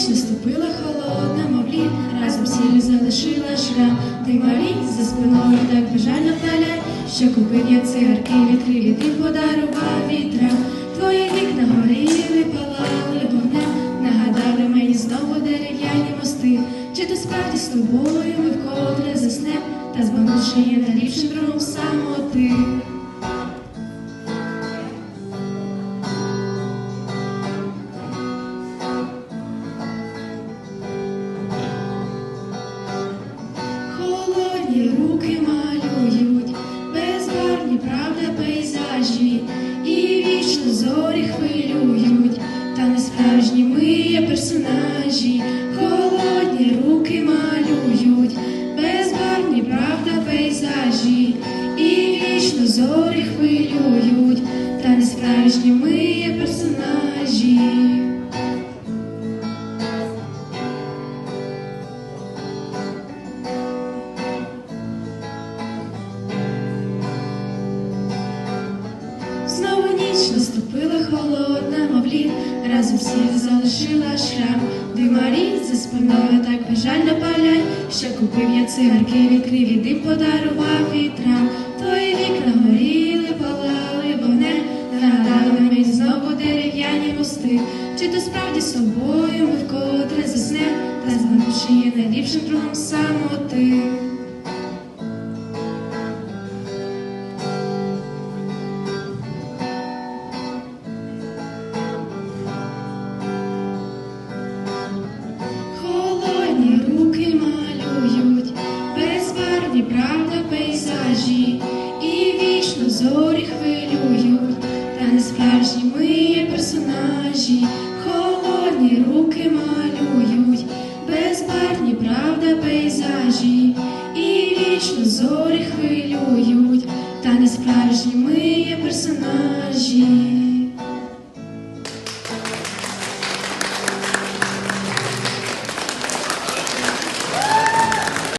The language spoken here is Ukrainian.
ніч наступила холодна, мовлі, разом сіль залишила шрам, ти малі за спиною так бажально вдаля, що купив я цигарки, відкрив, ти подарував вітра. Твої вікна горіли, палали вогнем, нагадали мені знову дерев'яні мости. Чи то справді з тобою ми вкотре заснем, та збагнувши є найліпшим другом самоти. Руки малюють, безбарвні правда пейзажі, і вічно зорі хвилюють, та не справжні ми є персонажі, холодні руки малюють, безбарвні правда пейзажі, і вічно зорі хвилюють, та не справжні ми наступила холодна, мов лід, разом всіх залишила шрам. Димарі за спиною так бажально палять, що купив я цигарки, відкрив і дим подарував вітрам. Твої вікна горіли, палали вогнем, нагадали мені знову дерев'яні мости. Чи то справді собою ми вкотре заснем, та знавши є найліпшим другом самоти. Ми є персонажі, холодні руки малюють, безбарні правда пейзажі, і вічно зорі хвилюють, та не справжні ми є персонажі.